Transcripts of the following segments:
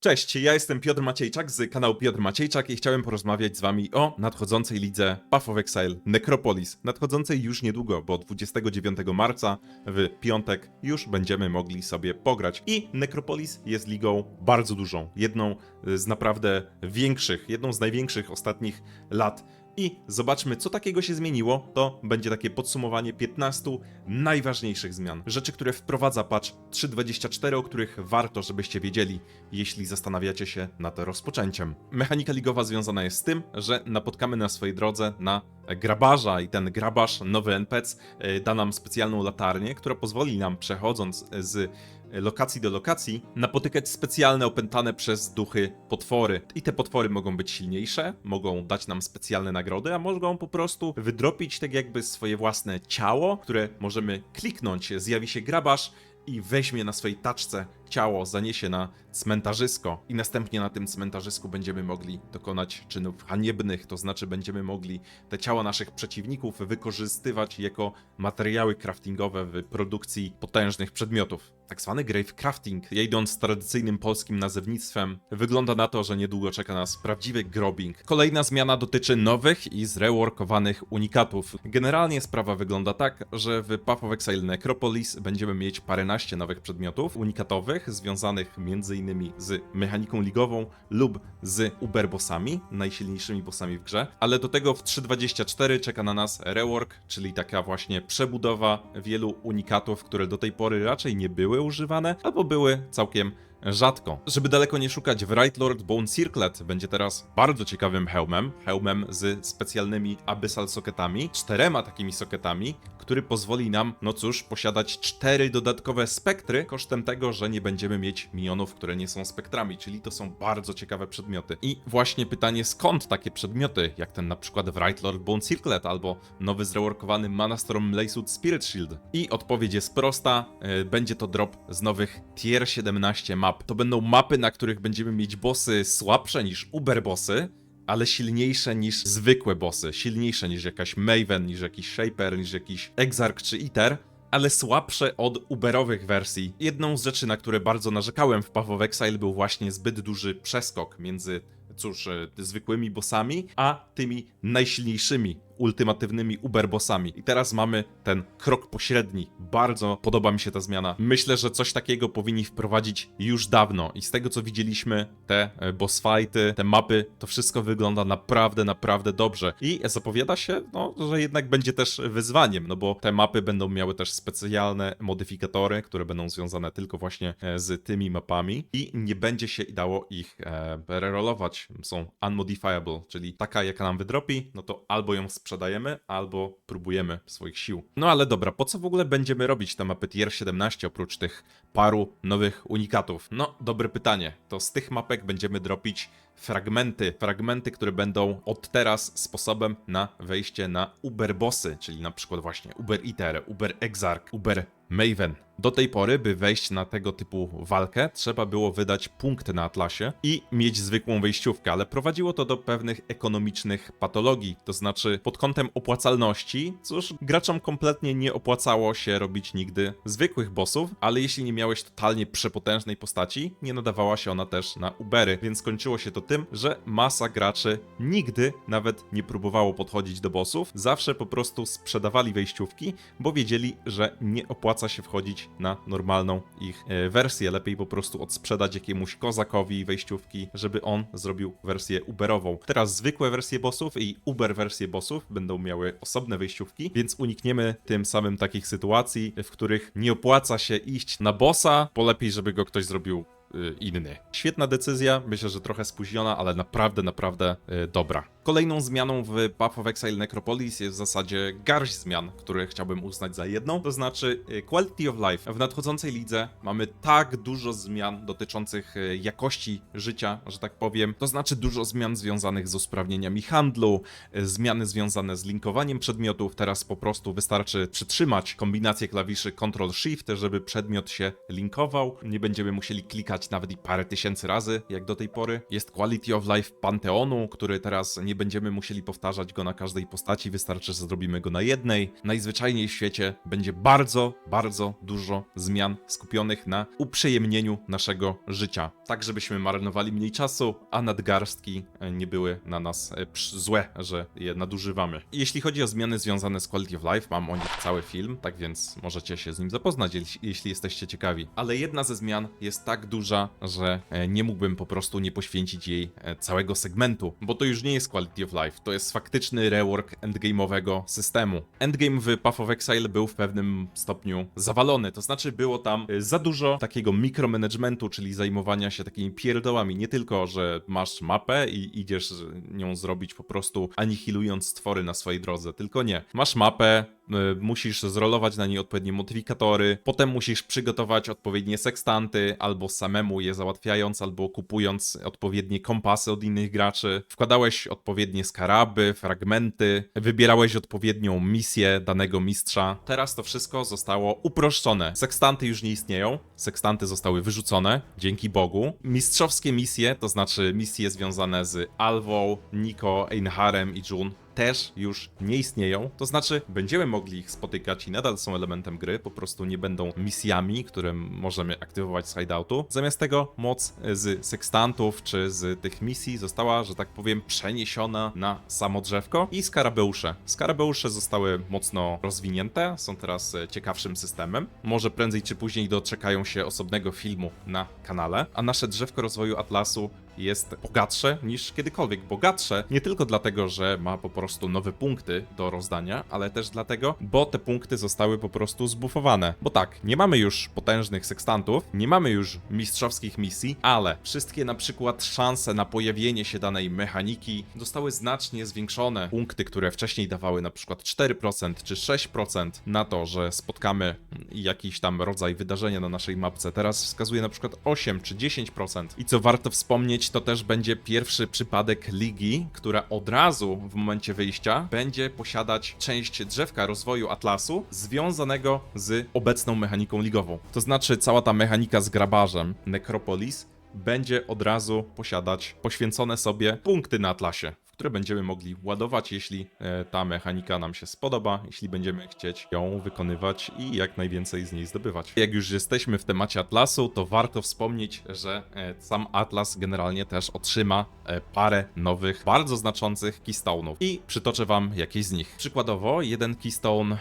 Cześć, ja jestem Piotr Maciejczak z kanału Piotr Maciejczak i chciałem porozmawiać z wami o nadchodzącej lidze Path of Exile Necropolis. Nadchodzącej już niedługo, bo 29 marca w piątek już będziemy mogli sobie pograć. I Necropolis jest ligą bardzo dużą, jedną z naprawdę większych, jedną z największych ostatnich lat. I zobaczmy, co takiego się zmieniło. To będzie takie podsumowanie 15 najważniejszych zmian. Rzeczy, które wprowadza patch 3.24, o których warto, żebyście wiedzieli, jeśli zastanawiacie się nad rozpoczęciem. Mechanika ligowa związana jest z tym, że napotkamy na swojej drodze na grabarza i ten grabarz, nowy NPC, e, da nam specjalną latarnię, która pozwoli nam, przechodząc z lokacji do lokacji, napotykać specjalne opętane przez duchy potwory. I te potwory mogą być silniejsze, mogą dać nam specjalne nagrody, a mogą po prostu wydropić tak jakby swoje własne ciało, które możemy kliknąć, zjawi się grabarz i weźmie na swojej taczce ciało, zaniesie na cmentarzysko i następnie na tym cmentarzysku będziemy mogli dokonać czynów haniebnych, to znaczy będziemy mogli te ciała naszych przeciwników wykorzystywać jako materiały craftingowe w produkcji potężnych przedmiotów. Tak zwany grave crafting, ja tradycyjnym polskim nazewnictwem, wygląda na to, że niedługo czeka nas prawdziwy grobbing. Kolejna zmiana dotyczy nowych i zreworkowanych unikatów. Generalnie sprawa wygląda tak, że w Path of Exile Necropolis będziemy mieć paręnaście nowych przedmiotów unikatowych, związanych m.in. z mechaniką ligową lub z uberbossami, najsilniejszymi bossami w grze, ale do tego w 3.24 czeka na nas rework, czyli taka właśnie przebudowa wielu unikatów, które do tej pory raczej nie były używane, albo były całkiem rzadko. Żeby daleko nie szukać, Wright Lord Bone Circlet będzie teraz bardzo ciekawym hełmem, hełmem z specjalnymi Abyssal soketami, czterema takimi soketami, który pozwoli nam, no cóż, posiadać cztery dodatkowe spektry kosztem tego, że nie będziemy mieć minionów, które nie są spektrami, czyli to są bardzo ciekawe przedmioty. I właśnie pytanie, skąd takie przedmioty, jak ten na przykład Wright Lord Bone Circlet albo nowy zreworkowany Mana Storm Lacewoods Spirit Shield? I odpowiedź jest prosta, yy, będzie to drop z nowych Tier 17 map. To będą mapy, na których będziemy mieć bossy słabsze niż Uber bossy, ale silniejsze niż zwykłe bossy, silniejsze niż jakaś Maven, niż jakiś Shaper, niż jakiś Exarch czy Iter, ale słabsze od Uberowych wersji. Jedną z rzeczy, na które bardzo narzekałem w Path of Exile był właśnie zbyt duży przeskok między cóż, e, zwykłymi bossami, a tymi najsilniejszymi, ultimatywnymi uberbossami. I teraz mamy ten krok pośredni. Bardzo podoba mi się ta zmiana. Myślę, że coś takiego powinni wprowadzić już dawno. I z tego co widzieliśmy, te e, boss fighty, te mapy, to wszystko wygląda naprawdę, naprawdę dobrze. I zapowiada się, no, że jednak będzie też wyzwaniem, no bo te mapy będą miały też specjalne modyfikatory, które będą związane tylko właśnie e, z tymi mapami i nie będzie się dało ich e, rerollować. Są unmodifiable, czyli taka jaka nam wydropi, no to albo ją sprzedajemy, albo próbujemy swoich sił. No ale dobra, po co w ogóle będziemy robić te mapy tier 17 oprócz tych paru nowych unikatów? No, dobre pytanie. To z tych mapek będziemy dropić fragmenty, fragmenty, które będą od teraz sposobem na wejście na Uber bossy, czyli na przykład właśnie Uber Iter, Uber Exarch, Uber Maven. Do tej pory, by wejść na tego typu walkę, trzeba było wydać punkty na Atlasie i mieć zwykłą wejściówkę, ale prowadziło to do pewnych ekonomicznych patologii, to znaczy pod kątem opłacalności, cóż, graczom kompletnie nie opłacało się robić nigdy zwykłych bossów, ale jeśli nie miałeś totalnie przepotężnej postaci, nie nadawała się ona też na Ubery, więc kończyło się to tym, że masa graczy nigdy nawet nie próbowało podchodzić do bossów, zawsze po prostu sprzedawali wejściówki, bo wiedzieli, że nie opłaca się wchodzić na normalną ich e, wersję. Lepiej po prostu odsprzedać jakiemuś kozakowi wejściówki, żeby on zrobił wersję Uberową. Teraz zwykłe wersje bossów i Uber wersje bossów będą miały osobne wejściówki, więc unikniemy tym samym takich sytuacji, w których nie opłaca się iść na bossa, bo lepiej, żeby go ktoś zrobił y, inny. Świetna decyzja, myślę, że trochę spóźniona, ale naprawdę, naprawdę y, dobra. Kolejną zmianą w Path of Exile Necropolis jest w zasadzie garść zmian, które chciałbym uznać za jedną, to znaczy y, Quality of Life. W nadchodzącej lidze mamy tak dużo zmian dotyczących y, jakości życia, że tak powiem, to znaczy dużo zmian związanych z usprawnieniami handlu, y, zmiany związane z linkowaniem przedmiotów, teraz po prostu wystarczy przytrzymać kombinację klawiszy Ctrl-Shift, żeby przedmiot się linkował, nie będziemy musieli klikać nawet i parę tysięcy razy, jak do tej pory. Jest Quality of Life Panteonu, który teraz nie będziemy musieli powtarzać go na każdej postaci, wystarczy, że zrobimy go na jednej. Najzwyczajniej w świecie będzie bardzo, bardzo dużo zmian skupionych na uprzyjemnieniu naszego życia. Tak, żebyśmy marnowali mniej czasu, a nadgarstki e, nie były na nas e, złe, że je nadużywamy. Jeśli chodzi o zmiany związane z Quality of Life, mam o nich cały film, tak więc możecie się z nim zapoznać, jeśli- jesteście ciekawi. Ale jedna ze zmian jest tak duża, że e, nie mógłbym po prostu nie poświęcić jej całego segmentu, bo to już nie jest Quality of Life, to jest faktyczny rework endgame'owego systemu. Endgame w Path of Exile był w pewnym stopniu zawalony, to znaczy było tam e, za dużo takiego mikromanagementu, czyli zajmowania się takimi pierdołami, nie tylko, że masz mapę i idziesz nią zrobić po prostu anihilując stwory na swojej drodze, tylko nie. Masz mapę, y, musisz zrolować na niej odpowiednie modyfikatory, potem musisz przygotować odpowiednie sekstanty, albo samemu je załatwiając, albo kupując odpowiednie kompasy od innych graczy. Wkładałeś odpowiednie skaraby, fragmenty, wybierałeś odpowiednią misję danego mistrza. Teraz to wszystko zostało uproszczone. Sekstanty już nie istnieją, sekstanty zostały wyrzucone, dzięki Bogu. Mistrzowskie misje, to znaczy misje związane z Alvą, Niko, Einharem i Jun, też już nie istnieją. To znaczy, będziemy mogli ich spotykać i nadal są elementem gry, po prostu nie będą misjami, które możemy aktywować z hideoutu. Zamiast tego moc z sekstantów czy z tych misji została, że tak powiem, przeniesiona na samo drzewko i skarabeusze. Skarabeusze zostały mocno rozwinięte, są teraz e, ciekawszym systemem. Może prędzej czy później doczekają się osobnego filmu na kanale, a nasze drzewko rozwoju Atlasu jest bogatsze niż kiedykolwiek. Bogatsze nie tylko dlatego, że ma po prostu nowe punkty do rozdania, ale też dlatego, bo te punkty zostały po prostu zbufowane. Bo tak, nie mamy już potężnych sekstantów, nie mamy już mistrzowskich misji, ale wszystkie na przykład szanse na pojawienie się danej mechaniki zostały znacznie zwiększone. Punkty, które wcześniej dawały na przykład 4% czy 6% na to, że spotkamy jakiś tam rodzaj wydarzenia na naszej mapce, teraz wskazuje na przykład 8 czy 10%. I co warto wspomnieć, to też będzie pierwszy przypadek ligi, która od razu w momencie wyjścia będzie posiadać część drzewka rozwoju Atlasu związanego z obecną mechaniką ligową. To znaczy cała ta mechanika z grabarzem Necropolis będzie od razu posiadać poświęcone sobie punkty na Atlasie, które będziemy mogli ładować, jeśli e, ta mechanika nam się spodoba, jeśli będziemy chcieć ją wykonywać i jak najwięcej z niej zdobywać. Jak już jesteśmy w temacie Atlasu, to warto wspomnieć, że e, sam Atlas generalnie też otrzyma e, parę nowych, bardzo znaczących keystone'ów i przytoczę wam jakieś z nich. Przykładowo, jeden keystone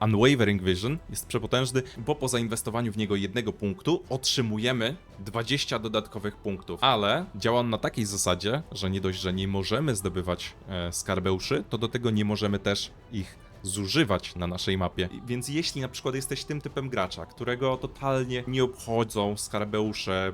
Unwavering Vision jest przepotężny, bo po zainwestowaniu w niego jednego punktu otrzymujemy 20 dodatkowych punktów, ale działa on na takiej zasadzie, że nie dość, że nie możemy zdobywać e, skarbeuszy, to do tego nie możemy też ich zużywać na naszej mapie. Więc jeśli na przykład jesteś tym typem gracza, którego totalnie nie obchodzą skarbeusze,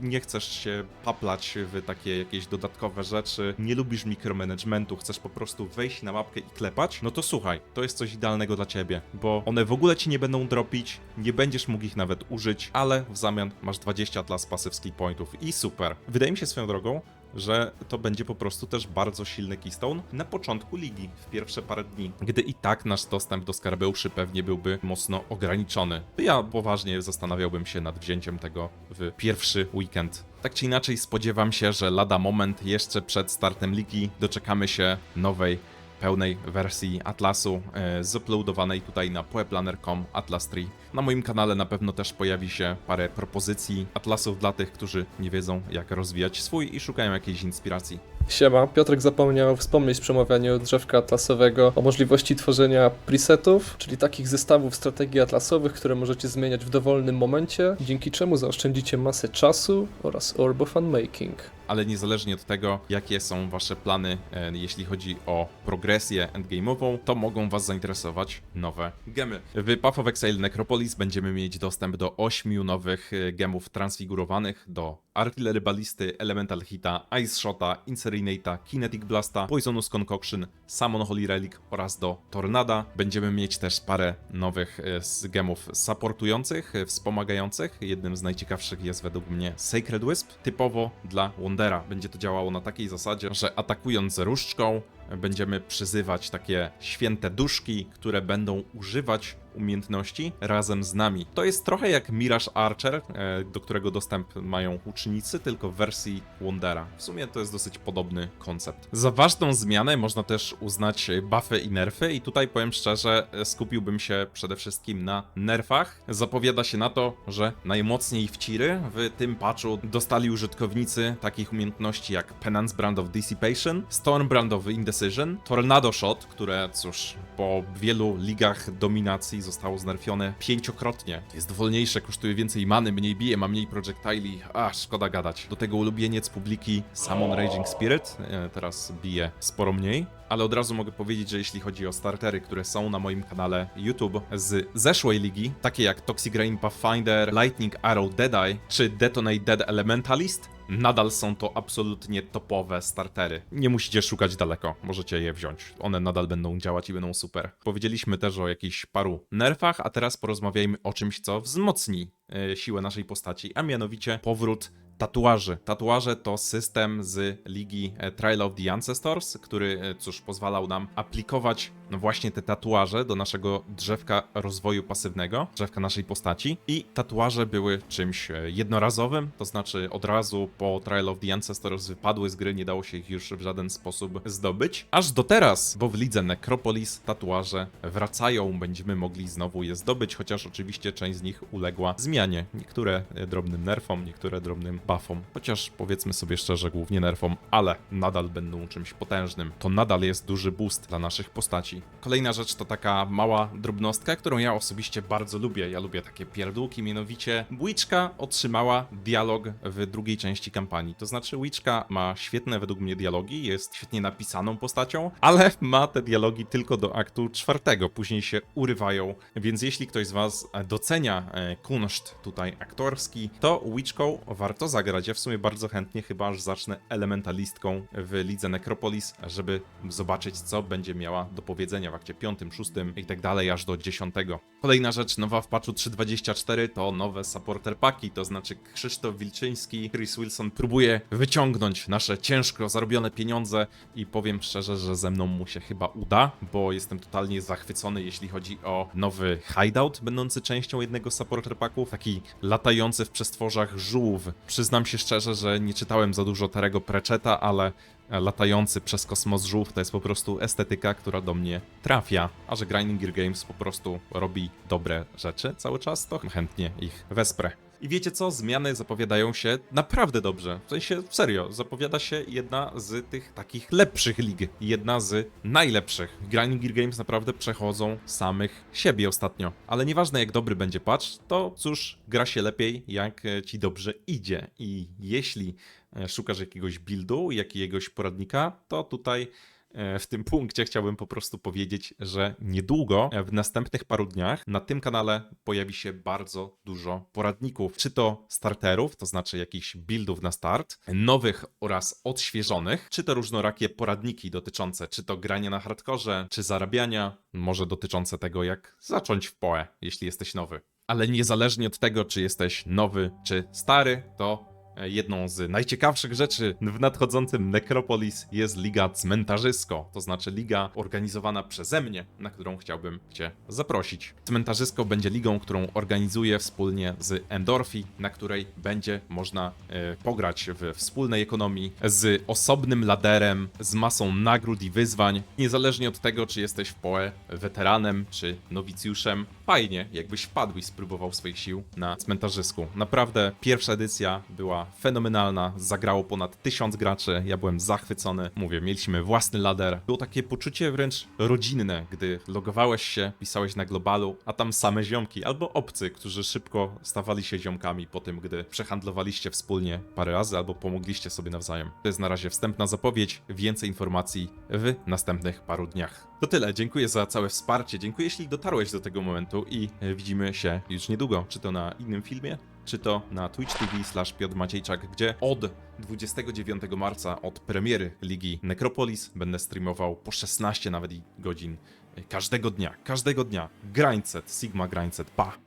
nie chcesz się paplać w takie jakieś dodatkowe rzeczy, nie lubisz mikromanagementu, chcesz po prostu wejść na mapkę i klepać, no to słuchaj, to jest coś idealnego dla ciebie, bo one w ogóle ci nie będą dropić, nie będziesz mógł ich nawet użyć, ale w zamian masz 20 Atlas Passive Skill Pointów i super. Wydaje mi się swoją drogą, że to będzie po prostu też bardzo silny keystone na początku ligi, w pierwsze parę dni, gdy i tak nasz dostęp do skarbeuszy pewnie byłby mocno ograniczony. Ja poważnie zastanawiałbym się nad wzięciem tego w pierwszy weekend. Tak czy inaczej spodziewam się, że lada moment jeszcze przed startem ligi doczekamy się nowej pełnej wersji Atlasu e, zuploadowanej tutaj na poeplaner.com Atlas 3. Na moim kanale na pewno też pojawi się parę propozycji Atlasów dla tych, którzy nie wiedzą jak rozwijać swój i szukają jakiejś inspiracji. Siema, Piotrek zapomniał wspomnieć w przemawianiu drzewka atlasowego o możliwości tworzenia presetów, czyli takich zestawów strategii atlasowych, które możecie zmieniać w dowolnym momencie, dzięki czemu zaoszczędzicie masę czasu oraz orb of unmaking. ale niezależnie od tego, jakie są wasze plany, e, jeśli chodzi o progresję endgame'ową, to mogą was zainteresować nowe gemy. W Path of Exile Będziemy mieć dostęp do 8 nowych e, gemów transfigurowanych, do Artillery Balisty, Elemental Hita, Ice Shota, Incerinate'a, Kinetic Blasta, Poisonous Concoction, Summon Holy Relic oraz do Tornada. Będziemy mieć też parę nowych e, gemów supportujących, e, wspomagających. Jednym z najciekawszych jest według mnie Sacred Wisp, typowo dla Wondera. Będzie to działało na takiej zasadzie, że atakując różdżką, będziemy przyzywać takie święte duszki, które będą używać umiejętności razem z nami. To jest trochę jak Mirage Archer, e, do którego dostęp mają ucznicy, tylko w wersji Wondera. W sumie to jest dosyć podobny koncept. Za ważną zmianę można też uznać buffy i nerfy i tutaj powiem szczerze, e, skupiłbym się przede wszystkim na nerfach. Zapowiada się na to, że najmocniej w ciry w tym patchu dostali użytkownicy takich umiejętności jak Penance Brand of Dissipation, Storm Brand of Indecision, Tornado Shot, które cóż, po wielu ligach dominacji zostało znerfione pięciokrotnie. Jest wolniejsze, kosztuje więcej many, mniej bije, ma mniej projectili, a szkoda gadać. Do tego ulubieniec publiki Summon Raging Spirit, e, teraz bije sporo mniej. Ale od razu mogę powiedzieć, że jeśli chodzi o startery, które są na moim kanale YouTube z zeszłej ligi, takie jak Toxic Rain Pathfinder, Lightning Arrow Deadeye czy Detonate Dead Elementalist, nadal są to absolutnie topowe startery. Nie musicie szukać daleko, możecie je wziąć. One nadal będą działać i będą super. Powiedzieliśmy też o jakichś paru nerfach, a teraz porozmawiajmy o czymś, co wzmocni e, siłę naszej postaci, a mianowicie powrót tatuaży. Tatuaże to system z ligi e, Trial of the Ancestors, który, e, cóż, pozwalał nam aplikować no właśnie te tatuaże do naszego drzewka rozwoju pasywnego, drzewka naszej postaci. I tatuaże były czymś e, jednorazowym, to znaczy od razu po Trial of the Ancestors wypadły z gry, nie dało się ich już w żaden sposób zdobyć. Aż do teraz, bo w lidze Necropolis tatuaże wracają, będziemy mogli znowu je zdobyć, chociaż oczywiście część z nich uległa zmianie. Niektóre drobnym nerfom, niektóre drobnym buffom, chociaż powiedzmy sobie szczerze, głównie nerfom, ale nadal będą czymś potężnym. To nadal jest duży boost dla naszych postaci. Kolejna rzecz to taka mała drobnostka, którą ja osobiście bardzo lubię. Ja lubię takie pierdółki, mianowicie Witchka otrzymała dialog w drugiej części kampanii. To znaczy Witchka ma świetne według mnie dialogi, jest świetnie napisaną postacią, ale ma te dialogi tylko do aktu czwartego, później się urywają, więc jeśli ktoś z was docenia e, kunszt tutaj aktorski, to Witchką warto zagrać. Ja w sumie bardzo chętnie chyba aż zacznę elementalistką w lidze Necropolis, żeby zobaczyć co będzie miała do powiedzenia w akcie 5, 6 i tak dalej aż do 10. Kolejna rzecz nowa w patchu 3.24 to nowe supporter paki, to znaczy Krzysztof Wilczyński, Chris Wilson próbuje wyciągnąć nasze ciężko zarobione pieniądze i powiem szczerze, że ze mną mu się chyba uda, bo jestem totalnie zachwycony jeśli chodzi o nowy hideout będący częścią jednego supporter paków, taki latający w przestworzach żółw. Przyznam się szczerze, że nie czytałem za dużo Terego Pratchetta, ale latający przez kosmos żółw to jest po prostu estetyka, która do mnie trafia. A że Grinding Gear Games po prostu robi dobre rzeczy cały czas, to chętnie ich wesprę. I wiecie co? Zmiany zapowiadają się naprawdę dobrze. W sensie, serio, zapowiada się jedna z tych takich lepszych lig. Jedna z najlepszych. Grinding Gear Games naprawdę przechodzą samych siebie ostatnio. Ale nieważne jak dobry będzie patch, to cóż, gra się lepiej jak e, ci dobrze idzie. I jeśli e, szukasz jakiegoś buildu, jakiegoś poradnika, to tutaj w tym punkcie chciałbym po prostu powiedzieć, że niedługo, e, w następnych paru dniach, na tym kanale pojawi się bardzo dużo poradników. Czy to starterów, to znaczy jakichś buildów na start, nowych oraz odświeżonych, czy to różnorakie poradniki dotyczące czy to grania na hardkorze, czy zarabiania, może dotyczące tego, jak zacząć w PoE, jeśli jesteś nowy. Ale niezależnie od tego, czy jesteś nowy, czy stary, to Jedną z najciekawszych rzeczy w nadchodzącym Necropolis jest Liga Cmentarzysko, to znaczy liga organizowana przeze mnie, na którą chciałbym Cię zaprosić. Cmentarzysko będzie ligą, którą organizuję wspólnie z Endorfi, na której będzie można e, pograć w wspólnej ekonomii z osobnym laderem, z masą nagród i wyzwań, niezależnie od tego, czy jesteś w PoE weteranem, czy nowicjuszem. Fajnie, jakbyś wpadł i spróbował swoich sił na cmentarzysku. Naprawdę, pierwsza edycja była fenomenalna, zagrało ponad tysiąc graczy, ja byłem zachwycony. Mówię, mieliśmy własny lader. Było takie poczucie wręcz rodzinne, gdy logowałeś się, pisałeś na globalu, a tam same ziomki albo obcy, którzy szybko stawali się ziomkami po tym, gdy przehandlowaliście wspólnie parę razy albo pomogliście sobie nawzajem. To jest na razie wstępna zapowiedź, więcej informacji w następnych paru dniach. To tyle, dziękuję za całe wsparcie, dziękuję jeśli dotarłeś do tego momentu i e, widzimy się już niedługo, czy to na innym filmie, czy to na Twitch TV slash Piotr Maciejczak, gdzie od 29 marca, od premiery Ligi Necropolis, będę streamował po 16 nawet godzin e, każdego dnia, każdego dnia. Grindset, Sigma Grindset, pa!